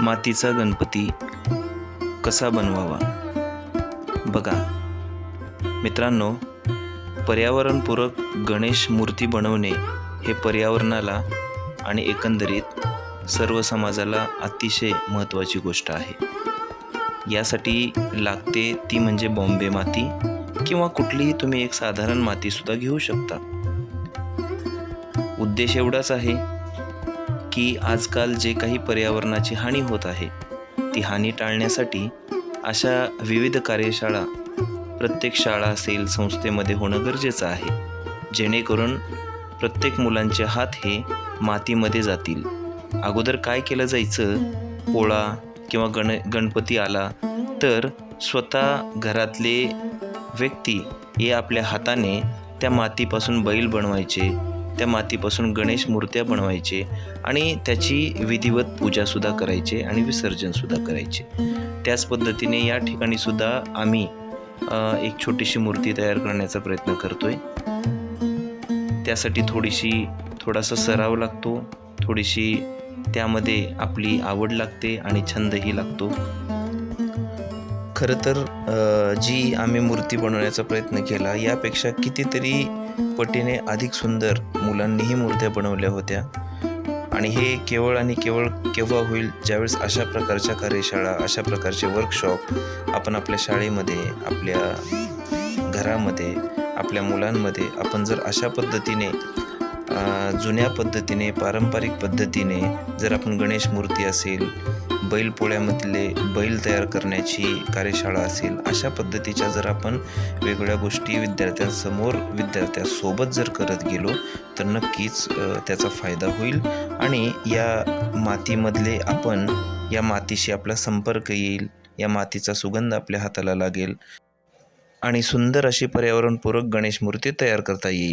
मातीचा गणपती कसा बनवावा? बघा मित्रांनो पर्यावरणपूरक गणेश मूर्ती बनवणे हे पर्यावरणाला आणि एकंदरीत सर्व समाजाला अतिशय महत्त्वाची गोष्ट आहे. यासाठी लागते ती म्हणजे बॉम्बे माती किंवा कुठलीही तुम्ही एक साधारण मातीसुद्धा घेऊ शकता. उद्देश एवढाच आहे की आजकाल जे काही पर्यावरणाची हानी होत आहे ती हानी टाळण्यासाठी अशा विविध कार्यशाळा प्रत्येक शाळा असेल संस्थेमध्ये होणं गरजेचं आहे जेणेकरून प्रत्येक मुलांचे हात हे मातीमध्ये जातील. अगोदर काय केलं जायचं? पोळा किंवा गण गणपती आला तर स्वतः घरातले व्यक्ती हे आपल्या हाताने त्या मातीपासून बैल बनवायचे त्या मातीपासून गणेश मूर्त्या बनवायचे आणि त्याची विधिवत पूजासुद्धा करायचे आणि विसर्जनसुद्धा करायचे. त्याच पद्धतीने या ठिकाणी सुद्धा आम्ही एक छोटीशी मूर्ती तयार करण्याचा प्रयत्न करतोय. त्यासाठी थोडीशी थोडासा सराव लागतो थोडीशी त्यामध्ये आपली आवड लागते आणि छंदही लागतो. खरं तर जी आम्ही मूर्ती बनवण्याचा प्रयत्न केला यापेक्षा कितीतरी पटीने अधिक सुंदर मुलांनीही मूर्त्या बनवल्या होत्या. आणि हे केवळ आणि केवळ केव्हा होईल ज्यावेळेस अशा प्रकारच्या कार्यशाळा अशा प्रकारचे वर्कशॉप आपण आपल्या शाळेमध्ये आपल्या घरामध्ये आपल्या मुलांमध्ये आपण जर अशा पद्धतीने जुन्या पद्धतीने पारंपरिक पद्धतीने जर आपण गणेश मूर्ती असेल बैलपोळ्यामधले बैल तयार करण्याची कार्यशाळा असेल अशा पद्धतीच्या जर आपण वेगवेगळ्या गोष्टी विद्यार्थ्यांसमोर विद्यार्थ्यांसोबत जर करत गेलो तर नक्कीच त्याचा फायदा होईल. आणि या मातीमधले आपण या मातीशी आपला संपर्क येईल या मातीचा सुगंध आपल्या हाताला लागेल. आणि सुंदर अशी पर्यावरणपूरक गणेश मूर्ती तयार करता येईल.